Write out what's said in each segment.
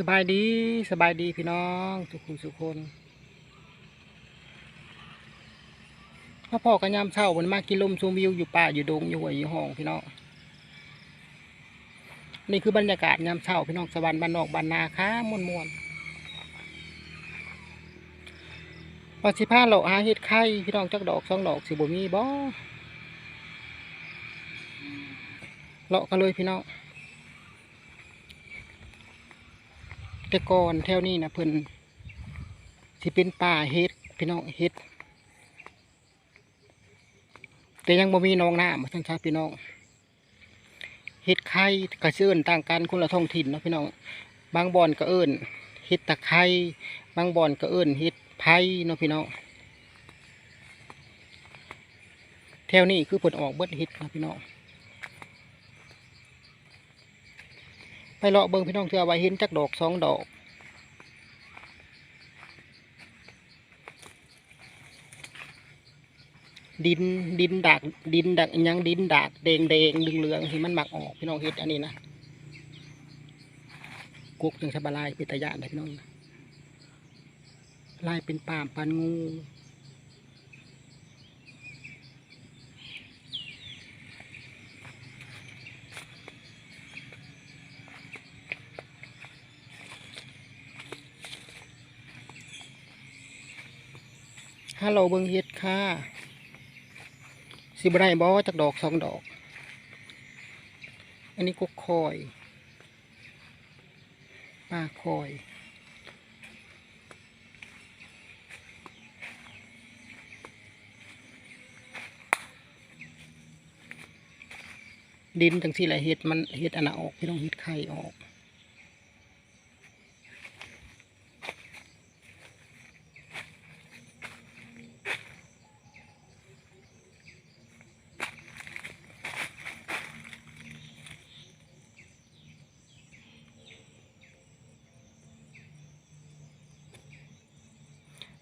สบายดีสบายดีพี่น้องทุกคนทุกคนพ่อพ่อกันยามเช้าวันมากินลมชมวิวอยู่ป่าอยู่ดงอยู่หัวยอยู่ห้องพี่น้องนี่คือบรรยากาศยามเช้าพี่น้องสวรรค์บ้านนอกบ้านนาค้ามวนมวนๆพอสิพาเลาะหาเห็ดไข่พี่น้องจักดอกสองดอกสิบ่มีบ่เลาะกันเลยพี่น้อง แต่ก่อนแถวนี้นะเพิ่นสิเป็นป่าเฮ็ดพี่น้องเฮ็ด แต่ยังบ่มีน้องน้ำมาท่านชาพี่น้องเฮ็ดไข่กระเชื่อนต่างกันคนละท้องถิ่นเนาะพี่น้องบางบ่อนก็เอิ้นเฮ็ดตะไคร้บางบ่อนก็เอิ้นเฮ็ดไผ่เนาะพี่น้องแถวนี้คือเพิ่นออกเบิดเฮ็ดนะพี่น้อง ไปเลาะเบิ่งพี่น้องเถื่อไว้เห็นจักดอกสองดอกดินดินดากดินดักยังดินดากแดงแดงเหลืองเหลืองที่มันหมักออกพี่น้องเห็ดอันนี้นะกุกจังสบลายเป็นตะยานะพี่น้องลายเป็นป่ามปันงู ฮัลโหลเบิงเห็ดค่ะสิบได้บ่จากดอกสองดอก อันนี้ก็คอยป้าคอย ดินจังที่ไรเห็ดมันเห็ดอันน่ะออกพี่ต้องเห็ดไข่ออก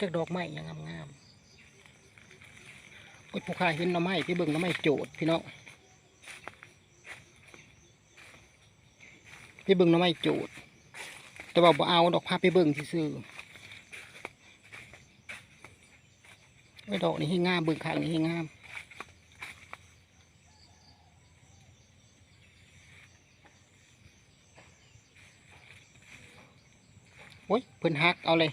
จากดอกไม้ยังงามๆผู้ค้าเห็นหน่อไม้พี่เบิ่งหน่อไม้โจดพี่น้องพี่เบิ่งหน่อไม้โจดแต่ว่าบ่เอาดอกพาไปเบิ่งซื่อไอ้ดอกนี่ให้งามเบิ่งข้างนี่ให้งามโอ้ยเพิ่นฮักเอาเลย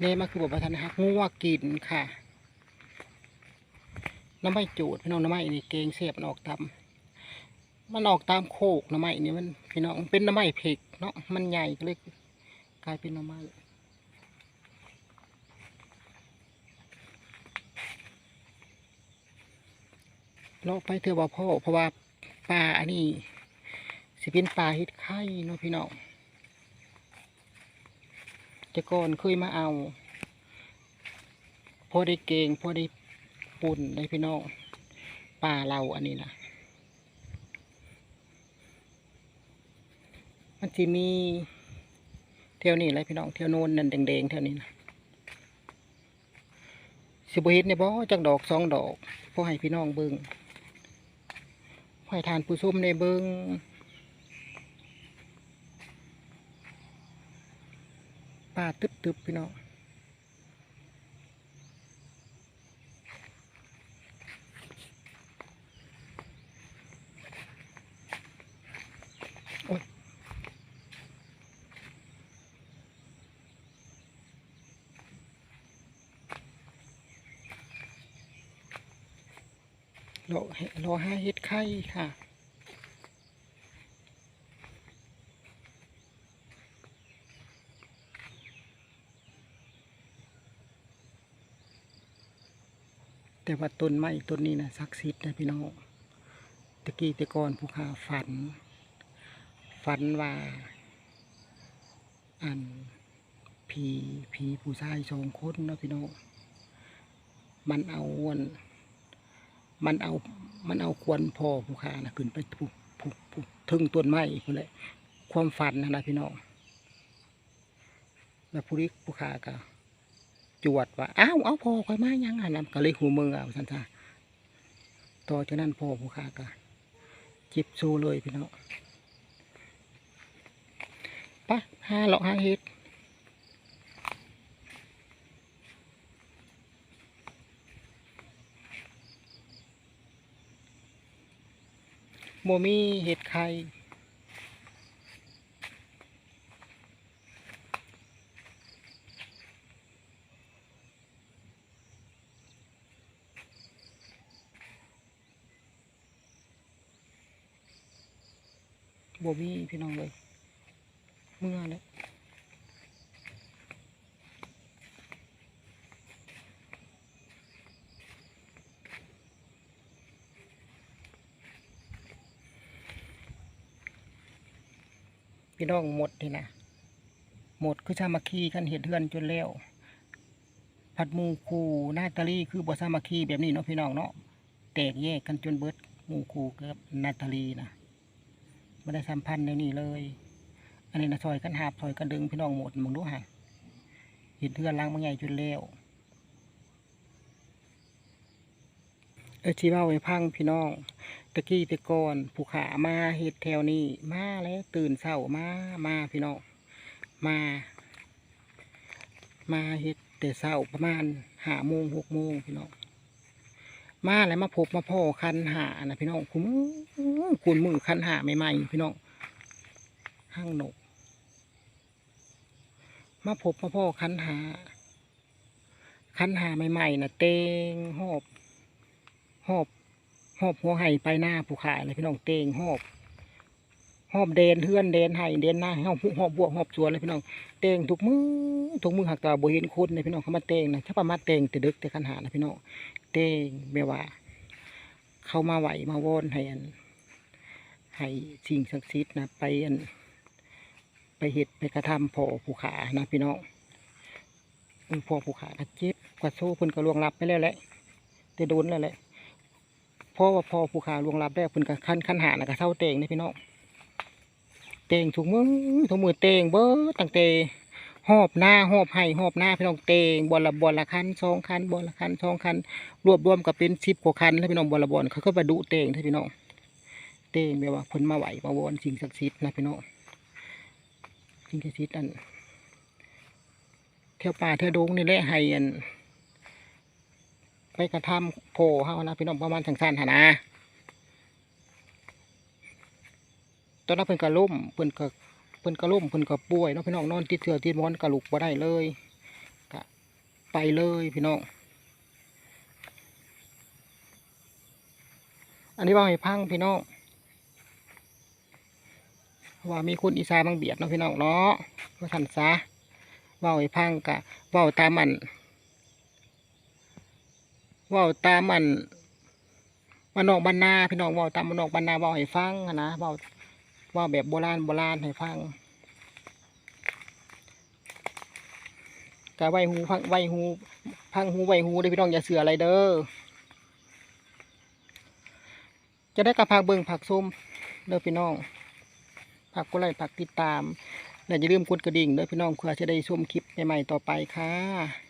เนี่ยมันคือบอกว่าทันฮักงัวกินค่ะ น้ำไม้จูดพี่น้องน้ำไม้นี่เกงเสียบมันออกตามมันออกตามโคกน้ำไม้นี่มันพี่น้องเป็นน้ำไม้เผ็กเนาะมันใหญ่ก็เลยกลายเป็นน้ำไม้เลาะไปเถอะว่พ่อเพราะว่าปลาอันนี้สิเป็นปลาเฮ็ดไข่เนาะพี่น้อง แต่ก่อนเคยมาเอา พอได้เกงพอได้ปุ่นได้พี่น้องป่าเราอันนี้นะมันจะมีเที่ยวนี้อะไรพี่น้องเที่ยวโน้นนั่นแดงๆเที่ยวนี้นะสิบเฮ็ดเนี่ยบ่จักดอกสองดอกพอให้พี่น้องเบิงพอให้ทานผู้ชมในเบิง ป่าตึบๆพี่น้องรอให้รอห้าเฮ็ดไข่ค่ะ แต่ว่าต้นไม้ต้นนี้นะศักดิ์สิทธิ์นะพี่น้องตะกี้ต่ก่อนผู้ขาฝัน ฝันว่า อันผีผีผู้ชายสองคนนะพี่น้องมันเอาวนมันเอา มันเอาควนพ่อผู้ขานะขึ้นไปผูกผูกผูกถึงต้นไม้คนแหละความฝันนะนะพี่น้องแล้วผู้ริผู้ขาก็ จวดว่าอ้าวเอาพอคอยมายังอะนะก็เลยหูมือเอาสันทาต่อจากนั้นพอผู้ค้าก็จิบซูเลยพี่น้องปะหาเลาะหาเฮ็ดบ่มีเห็ดไข่ บ่มีพี่น้องเลยเมื่อแล้วพี่น้องหมดนี่นะหมดคือสามัคคีกันเห็ดเทือนจนแล้วผัดมูคูหน้าตาลีคือบ่สามัคคีแบบนี้เนาะพี่น้องเนาะแตกแยกกันจนเบิดมูคูกับนาตาลีนะ ไม่ได้สัมพันธ์ในนี้เลย อันนี้นะซอยกันหาบซอยกันดึงพี่น้องหมดมึงดูฮะเห็นเทือนล้างมันใหญ่จนแล้วเออชีว่าไว้พังพี่น้องตะกี้ตะกอนผู้ขามาเห็ดแถวนี้มาแล้วตื่นเช้ามามาพี่น้องมา มาเห็ดแต่เช้าประมาณห้าโมงหกโมงพี่น้อง มาแล้วมาพบมาพ่อคันหานะพี่น้องคุณคุณมือคันหาใหม่ๆพี่น้องห้างนกมาพบมาพ่อคันหา คันหาใหม่ๆนะเตงหอบหอบหอบหัวไห่ไปหน้าผู้ขายเลยพี่น้องเตงหอบ หอบเดนเฮือนเดนไห่เดนหน้าหอบหอบบวกหอบสวนเลยพี่น้องเตงทุกมือทุกมือหักตาบเห็นคนเลยพี่น้องเขามาเตงนะถ้าประมาเตงแต่ดึกแต่คันหานะพี่น้องเตงแบบว่า เขามาไหวมาวอนให้อันให้สิ่งศักดิ์สิทธิ์นะไปอัน ไปเห็ดไปกระทำพอผู้ขานะพี่น้องพอผู้ขาก็เจ็บกระโซ่เพิ่นก็ลวงรับไปแล้วแหละแต่โดนแล้วแหละพอว่าพอผู้ขาลวงรับแล้เพิ่นก็คันคันหานะก็เท่าเตงนี่พี่น้อง เตงถุงมือถุงมือเตงเบ้อตั้งแต่หอบหน้าหอบไห้หอบหน้าพี่น้องเตงบอลละบอลละคันสองคันบอลละคันสองคันรวบรวมกับเป็นสิบกว่าคันแล้วพี่น้องบอลละบอลเขาก็มาดูเตงให้พี่น้องเตงแบบว่าเพิ่นมาไหวมาวอนสิ่งศักดิ์สิทธิ์นะพี่น้องสิ่งที่สิทธิ์อันเที่ยวป่าเที่ยวดงนี่แหละให้อันไปกระทำโผเฮานะพี่น้องประมาณสังสารหานะ ตอนนั้นเพิ่นก็ล้มเพิ่นก็เพิ่นก็ล้มเพิ่นก็ป่วยเนาะพี่น้องนอนติดเถื่อติดมอนกระลุกบ่ได้เลยก็ไปเลยพี่น้องอันนี้ว่าให้พังพี่น้องว่ามีคนอีสานบางเบียดเนาะพี่น้องเนาะว่าทันซะว่าไอ้พังกะว่าตามมันว่าตามมันมานอกบรรนาพี่น้องว่าตามมานอกบรรนาว่าให้ฟังนะว่า ว่าแบบโบราณโบราณให้ฟังกะไวหูพังไวหู พังหูไวหูเด้พี่น้องอย่าเสืออะไรเด้อจะได้กระพากเบิ่งผักส้มเด้อพี่น้องฝากกดไลค์ฝากติดตามและอย่าลืมกดกระดิ่งด้วยพี่น้องเพื่อจะได้ชมคลิปใหม่ๆต่อไปค่ะ